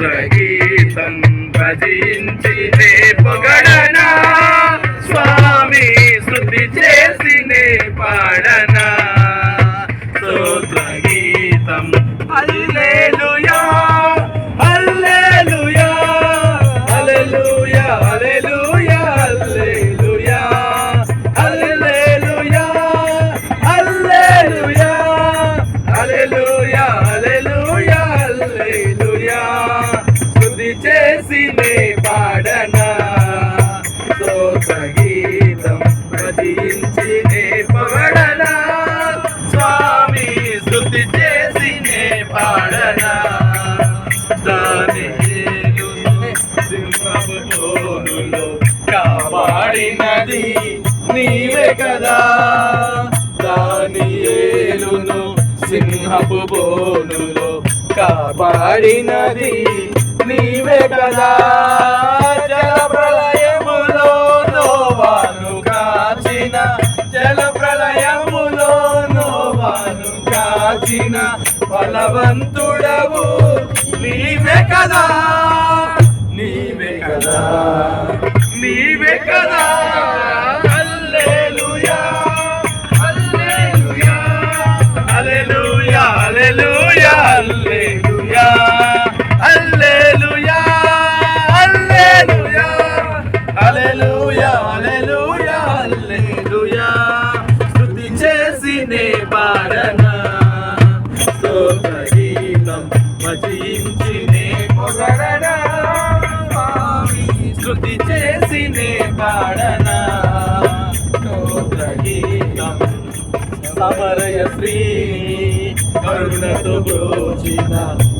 గీతం భజించి నే పొగడనా స్వామి శృతి చేసి నే పాడనా? సింహపు బోనులో కాపాడినది నీవే కదా. జల ప్రళయములో నోవాను కాచిన జల ప్రళయములో నోవాను కాచిన బలవంతుడవు నీవే కదా. నీవే కదా. నీవే కదా. మజినే పాడనా. గీతం మజించినే పొగడనా. శృతి చేసినే పాడనా. గీతం సమరయ శ్రీ కరుణతో బ్రోచిన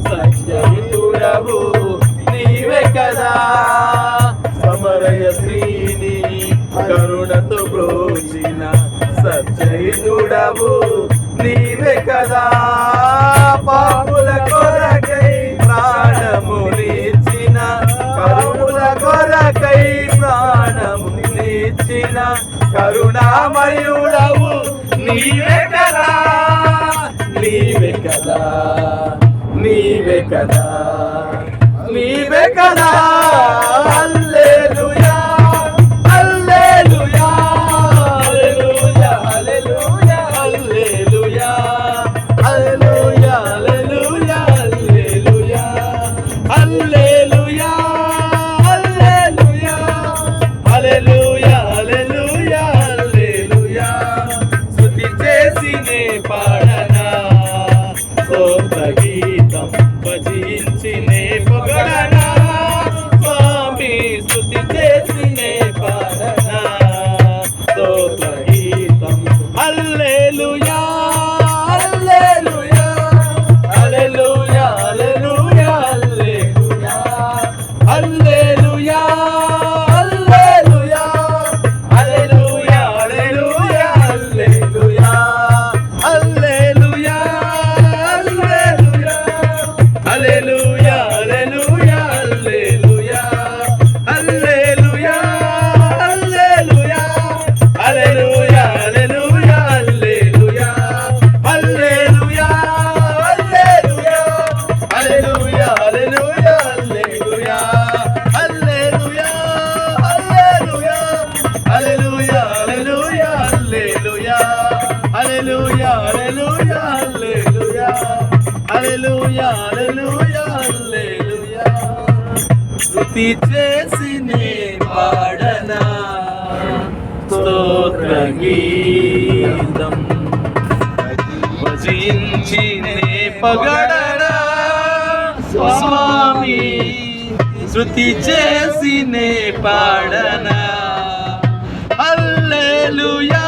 సత్యమితుడవు నీవే కదా. సమరయ శ్రీని కరుణతో బ్రోచిన సత్యయుడవు నీవే కదా. పాపుల కొరకై ప్రాణమునిచ్చిన కరుణుల కొరకై ప్రాణమునిచ్చిన కరుణామయుడవు నీవే కదా. నీవే కదా. నీవే కదా. నీవే కదా. హల్లెలూయా చేసి నే పాడనా. స్తోత్ర గీతం. భజించి నే పగడనా. స్వామి శృతి చేసి నే పాడనా. అల్లెలుయా